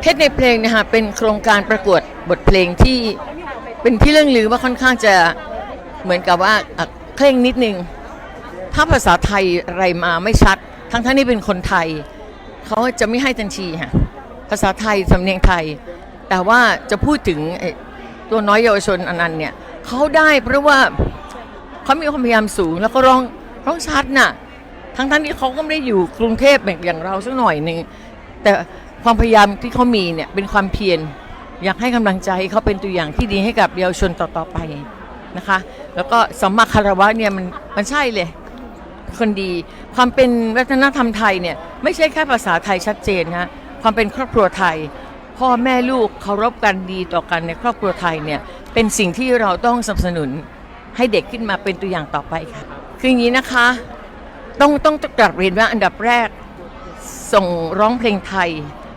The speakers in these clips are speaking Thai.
เพชรในเพลงนะคะเป็นโครงการประกวดบทเพลงที่เป็นที่เรื่องลือว่าค่อนข้างจะเหมือนกับว่าเคร่งนิดนึง ถ้าภาษาไทยอะไรมาไม่ชัด ทั้งทั้งๆที่เป็นคนไทย เขาจะไม่ให้ทันทีค่ะภาษาไทยสำเนียงไทย แต่ว่าจะพูดถึงตัวน้อยเยาวชนอนันต์เนี่ยเขาได้เพราะว่าเขามีความพยายามสูงแล้วก็ร้องร้องชัดน่ะทั้งทั้งๆที่เขาก็ไม่ได้อยู่กรุงเทพแบบอย่างเราสักหน่อยหนึ่ง แต่ความพยายามที่เขามีเนี่ยเป็นความเพียรอยากให้กำลังใจเขาเป็นตัวอย่างที่ดีให้กับเยาวชนต่อๆไปนะคะ แล้วก็สัมมาคารวะเนี่ยมันมันใช่เลยคนดี ความเป็นวัฒนธรรมไทยเนี่ยไม่ใช่แค่ภาษาไทยชัดเจนนะความเป็นครอบครัวไทย พ่อแม่ลูกเคารพกันดีต่อกันในครอบครัวไทยเนี่ยเป็นสิ่งที่เราต้องสนับสนุนให้เด็กขึ้นมาเป็นตัวอย่างต่อไปค่ะ คืออย่างนี้นะคะ ต้องต้องกลับเรียนว่าอันดับแรก ส่งร้องเพลงไทย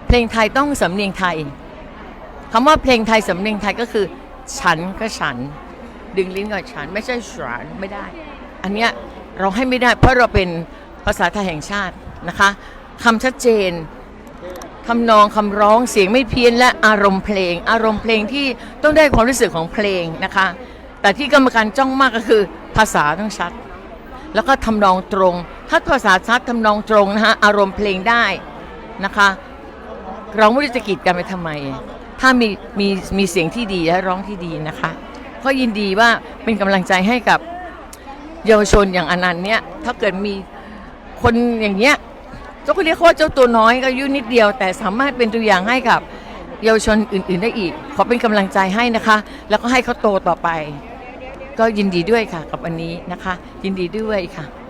เพลงไทยต้องสำเนียงไทยคำว่าเพลงไทยสำเนียงไทยก็คือ ฉันก็ฉัน ดึงลิ้นก่อนฉันไม่ใช่ฉันไม่ได้ อันเนี้ยเราให้ไม่ได้ เพราะเราเป็นภาษาไทยแห่งชาตินะคะคำชัดเจนคำนองคำร้องเสียงไม่เพี้ยนและอารมณ์เพลง อารมณ์เพลงที่ต้องได้ความรู้สึกของเพลงนะคะ แต่ที่กรรมการจ้องมากก็คือภาษาต้องชัด แล้วก็ทำนองตรง ถ้าภาษาชัดทำนองตรงนะฮะอารมณ์เพลงได้นะคะเราไม่รู้จะกีดกันไปทำไม ถ้ามีมีมีเสียงที่ดีและร้องที่ดีนะคะ ก็ยินดีว่าเป็นกำลังใจให้กับเยาวชนอย่างอนันต์เนี่ยถ้าเกิดมีคนอย่างเงี้ยเจ้าก็เรียกว่าเจ้าตัวน้อยก็อายุนิดเดียว แต่สามารถเป็นตัวอย่างให้กับเยาวชนอื่น ๆ ได้อีก ขอเป็นกำลังใจให้นะคะ แล้วก็ให้เขาโตต่อไป ก็ยินดีด้วยค่ะกับวันนี้นะคะ ยินดีด้วยค่ะ